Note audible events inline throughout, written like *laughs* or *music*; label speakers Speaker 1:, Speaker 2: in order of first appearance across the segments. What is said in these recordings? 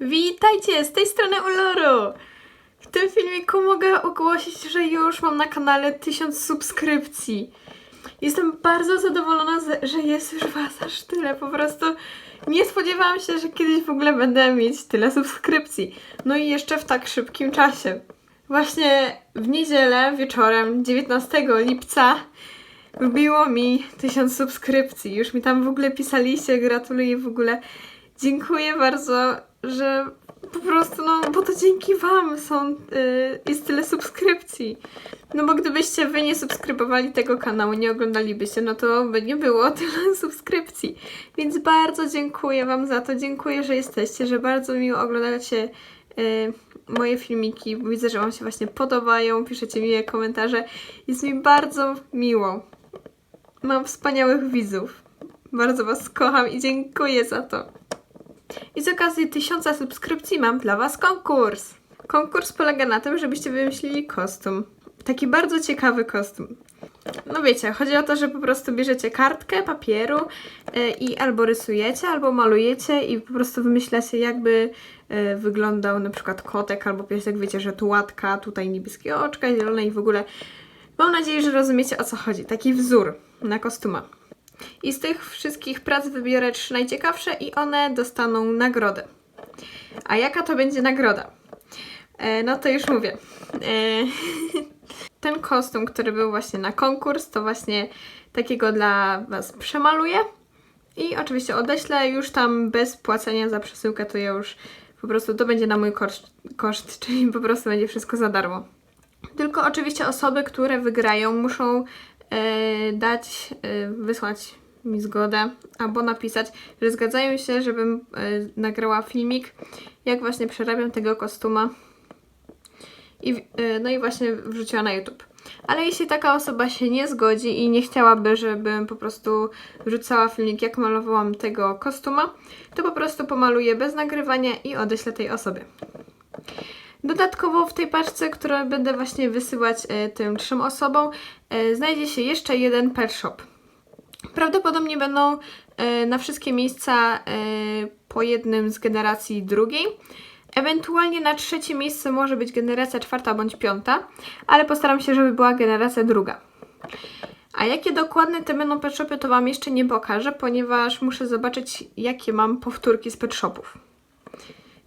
Speaker 1: Witajcie, z tej strony Uloru! W tym filmiku mogę ogłosić, że już mam na kanale 1000 subskrypcji. Jestem bardzo zadowolona, że jest już was aż tyle. Po prostu nie spodziewałam się, że kiedyś w ogóle będę mieć tyle subskrypcji. No i jeszcze w tak szybkim czasie. Właśnie w niedzielę wieczorem 19 lipca wbiło mi 1000 subskrypcji. Już mi tam w ogóle pisaliście, gratuluję w ogóle. Dziękuję bardzo, że po prostu, no, bo to dzięki Wam są, y, jest tyle subskrypcji. No bo gdybyście Wy nie subskrybowali tego kanału, nie oglądalibyście, no to by nie było *laughs* tyle subskrypcji. Więc bardzo dziękuję Wam za to. Dziękuję, że jesteście, że bardzo miło oglądacie y, moje filmiki. Widzę, że Wam się właśnie podobają, piszecie miłe komentarze. Jest mi bardzo miło. Mam wspaniałych widzów. Bardzo Was kocham i dziękuję za to. I z okazji tysiąca subskrypcji mam dla Was konkurs. Konkurs polega na tym, żebyście wymyślili kostium. Taki bardzo ciekawy kostium. No wiecie, chodzi o to, że po prostu bierzecie kartkę papieru e, i albo rysujecie, albo malujecie i po prostu wymyślacie, jakby e, wyglądał na przykład kotek albo piesek. Wiecie, że tu łatka, tutaj niebieskie oczka, zielone i w ogóle. Mam nadzieję, że rozumiecie o co chodzi. Taki wzór na kostuma. I z tych wszystkich prac wybiorę trzy najciekawsze i one dostaną nagrodę. A jaka to będzie nagroda? E, no to już mówię. E, *laughs* ten kostium, który był właśnie na konkurs, to właśnie takiego dla Was przemaluję. I oczywiście odeślę już tam bez płacenia za przesyłkę, to ja już po prostu to będzie na mój koszt, koszt *laughs* czyli po prostu będzie wszystko za darmo. Tylko oczywiście osoby, które wygrają, muszą dać, e, wysłać mi zgodę albo napisać, że zgadzają się, żebym e, nagrała filmik, jak właśnie przerabiam tego kostuma. I, e, no i właśnie wrzuciła na YouTube. Ale jeśli taka osoba się nie zgodzi i nie chciałaby, żebym po prostu wrzucała filmik, jak malowałam tego kostuma, to po prostu pomaluję bez nagrywania i odeślę tej osobie. Dodatkowo w tej paczce, którą będę właśnie wysyłać e, tym trzem osobom, e, znajdzie się jeszcze jeden pet shop. Prawdopodobnie będą e, na wszystkie miejsca po jednym z generacji drugiej. Ewentualnie na trzecie miejsce może być generacja czwarta bądź piąta, ale postaram się, żeby była generacja druga. A jakie dokładne te będą pet shopy, to Wam jeszcze nie pokażę, ponieważ muszę zobaczyć, jakie mam powtórki z pet shopów.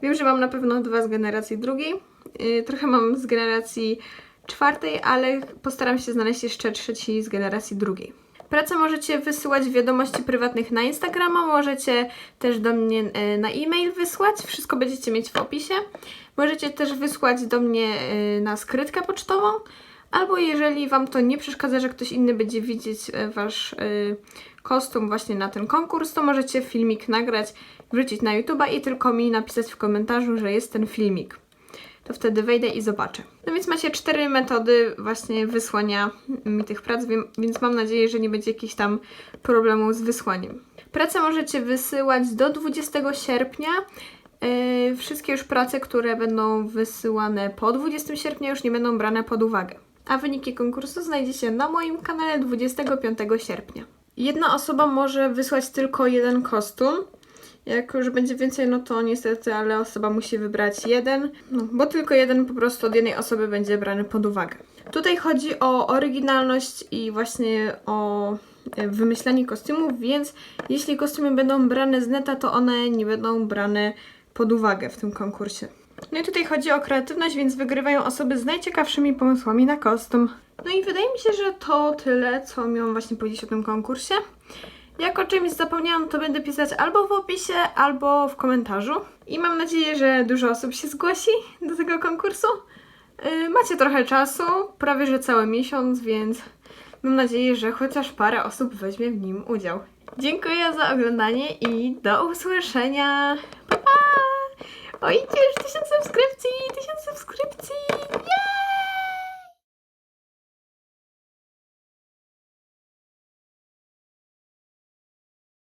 Speaker 1: Wiem, że mam na pewno dwa z generacji drugiej. Yy, trochę mam z generacji czwartej, ale postaram się znaleźć jeszcze trzeci z generacji drugiej. Pracę możecie wysyłać wiadomości prywatnych na Instagrama, możecie też do mnie yy, na e-mail wysłać, wszystko będziecie mieć w opisie. Możecie też wysłać do mnie yy, na skrytkę pocztową, albo jeżeli Wam to nie przeszkadza, że ktoś inny będzie widzieć Wasz kostium właśnie na ten konkurs, to możecie filmik nagrać, wrzucić na YouTube'a i tylko mi napisać w komentarzu, że jest ten filmik. To wtedy wejdę i zobaczę. No więc macie cztery metody właśnie wysłania mi tych prac, więc mam nadzieję, że nie będzie jakichś tam problemów z wysłaniem. Prace możecie wysyłać do 20 sierpnia. Yy, wszystkie już prace, które będą wysyłane po 20 sierpnia już nie będą brane pod uwagę. A wyniki konkursu znajdziecie na moim kanale 25 sierpnia. Jedna osoba może wysłać tylko jeden kostium. Jak już będzie więcej, no to niestety, ale osoba musi wybrać jeden, no, bo tylko jeden po prostu od jednej osoby będzie brany pod uwagę. Tutaj chodzi o oryginalność i właśnie o e, wymyślanie kostiumów, więc jeśli kostiumy będą brane z neta, to one nie będą brane pod uwagę w tym konkursie. No i tutaj chodzi o kreatywność, więc wygrywają osoby z najciekawszymi pomysłami na kostium. No i wydaje mi się, że to tyle, co miałam właśnie powiedzieć o tym konkursie. Jak o czymś zapomniałam, to będę pisać albo w opisie, albo w komentarzu. I mam nadzieję, że dużo osób się zgłosi do tego konkursu. Yy, macie trochę czasu, prawie że cały miesiąc, więc mam nadzieję, że chociaż parę osób weźmie w nim udział. Dziękuję za oglądanie i do usłyszenia. Pa! pa! O, idzie już 1000 subskrypcji! 1000 subskrypcji!